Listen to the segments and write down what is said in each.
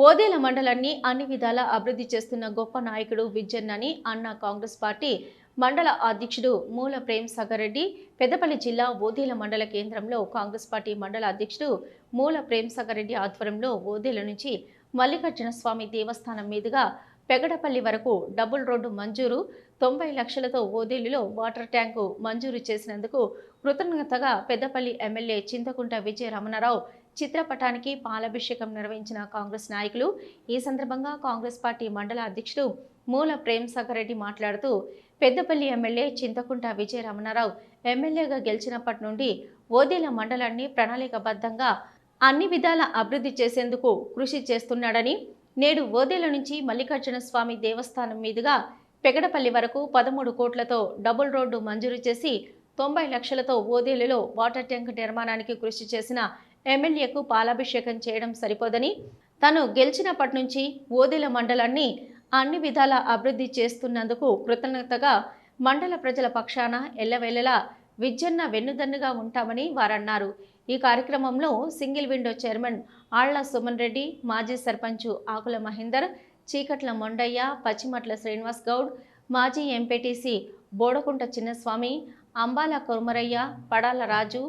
ఓదేల మండలాన్ని అన్ని విధాలా అభివృద్ధి చేస్తున్న గొప్ప నాయకుడు విజ్జన్నని అన్న కాంగ్రెస్ పార్టీ మండల అధ్యక్షుడు మూల ప్రేమ్ సాగర్ రెడ్డి పెద్దపల్లి జిల్లా ఓదేల మండల కేంద్రంలో కాంగ్రెస్ పార్టీ మండల అధ్యక్షుడు మూల ప్రేమ్ సాగర్ రెడ్డి ఆధ్వర్యంలో ఓదేల నుంచి మల్లికార్జున స్వామి దేవస్థానం మీదుగా పెగడపల్లి వరకు డబుల్ రోడ్డు మంజూరు తొంభై లక్షలతో ఓదేలులో వాటర్ ట్యాంకు మంజూరు చేసినందుకు కృతజ్ఞతగా పెద్దపల్లి ఎమ్మెల్యే చింతకుంట విజయ రమణారావు చిత్రపటానికి పాలాభిషేకం నిర్వహించిన కాంగ్రెస్ నాయకులు ఈ సందర్భంగా కాంగ్రెస్ పార్టీ మండల అధ్యక్షుడు మూల ప్రేమ్ సాగర్ రెడ్డి మాట్లాడుతూ పెద్దపల్లి ఎమ్మెల్యే చింతకుంట విజయ రమణారావు ఎమ్మెల్యేగా గెలిచినప్పటి నుండి ఓదేల మండలాన్ని ప్రణాళికబద్ధంగా అన్ని విధాల అభివృద్ధి చేసేందుకు కృషి చేస్తున్నాడని నేడు ఓదేల నుంచి మల్లికార్జున స్వామి దేవస్థానం మీదుగా పెగడపల్లి వరకు పదమూడు కోట్లతో డబుల్ రోడ్డు మంజూరు చేసి తొంభై లక్షలతో ఓదేలులో వాటర్ ట్యాంక్ నిర్మాణానికి కృషి చేసిన ఎమ్మెల్యేకు పాలాభిషేకం చేయడం సరిపోదని తను గెలిచినప్పటి నుంచి ఓదెల మండలాన్ని అన్ని విధాల అభివృద్ధి చేస్తున్నందుకు కృతజ్ఞతగా మండల ప్రజల పక్షాన ఎల్లవేళలా విజ్జన్న వెన్నుదన్నుగా ఉంటామని వారన్నారు. ఈ కార్యక్రమంలో సింగిల్ విండో చైర్మన్ ఆళ్ళ సుమన్ రెడ్డి మాజీ సర్పంచ్ ఆకుల మహేందర్ చీకట్ల మొండయ్య పచ్చిమట్ల శ్రీనివాస్ గౌడ్ మాజీ ఎంపీటీసీ బోడకుంట చిన్నస్వామి అంబాల కురుమరయ్య పడాల రాజు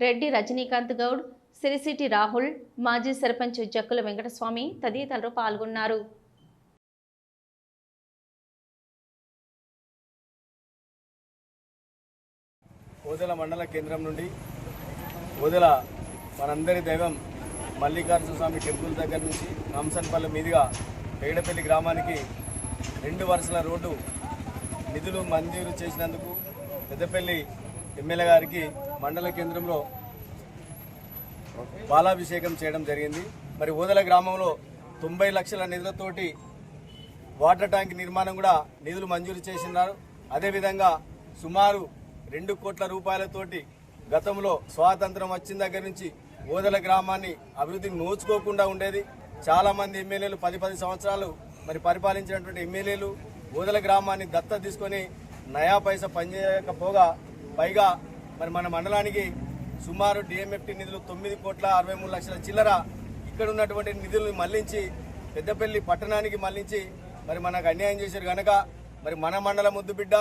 రెడ్డి రజనీకాంత్ గౌడ్ సిరిసిటి రాహుల్ మాజీ సర్పంచ్ జక్కుల వెంకటస్వామి తదితరులు పాల్గొన్నారు. ఓదెల మండల కేంద్రం నుండి ఓదెల మనందరి దైవం మల్లికార్జున స్వామి టెంపుల్ దగ్గర నుంచి కంసన్పల్లి మీదుగా పేడపల్లి గ్రామానికి రెండు వరుసల రోడ్డు నిధులు మంజూరు చేసినందుకు పెద్దపల్లి ఎమ్మెల్యే గారికి మండల కేంద్రంలో బాలాభిషేకం చేయడం జరిగింది. మరి ఊదల గ్రామంలో తొంభై లక్షల నిధులతోటి వాటర్ ట్యాంక్ నిర్మాణం కూడా నిధులు మంజూరు చేసినారు. అదేవిధంగా సుమారు రెండు కోట్ల రూపాయలతోటి గతంలో స్వాతంత్రం వచ్చిన దగ్గర నుంచి ఓదల గ్రామాన్ని అభివృద్ధికి నోచుకోకుండా ఉండేది. చాలామంది ఎమ్మెల్యేలు పది పది సంవత్సరాలు మరి పరిపాలించినటువంటి ఎమ్మెల్యేలు ఓదల గ్రామాన్ని దత్త తీసుకొని నయా పైస పనిచేయకపోగా పైగా మరి మన మండలానికి సుమారు డిఎంఎఫ్టీ నిధులు తొమ్మిది కోట్ల అరవై మూడు లక్షల చిల్లర ఇక్కడ ఉన్నటువంటి నిధులను మళ్ళించి పెద్దపల్లి పట్టణానికి మళ్ళించి మరి మనకు అన్యాయం చేశారు కనుక మరి మన మండలం ముద్దు బిడ్డ.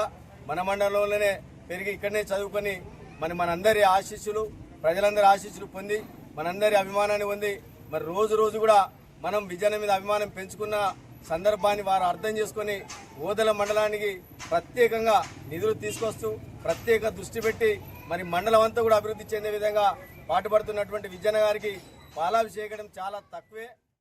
మన మండలంలోనే పెరిగి ఇక్కడనే చదువుకొని మరి మనందరి ఆశీస్సులు ప్రజలందరి ఆశీస్సులు పొంది మనందరి అభిమానాన్ని పొంది మరి రోజు రోజు కూడా మనం విజయన మీద అభిమానం పెంచుకున్న సందర్భాన్ని వారు అర్థం చేసుకొని ఓదల మండలానికి ప్రత్యేకంగా నిధులు తీసుకొస్తూ ప్రత్యేక దృష్టి పెట్టి మరి మండలం అంతా కూడా అభివృద్ధి చెందే విధంగా పాటుపడుతున్నటువంటి విజయన గారికి పాలాభిషేకం చాలా తక్కువే.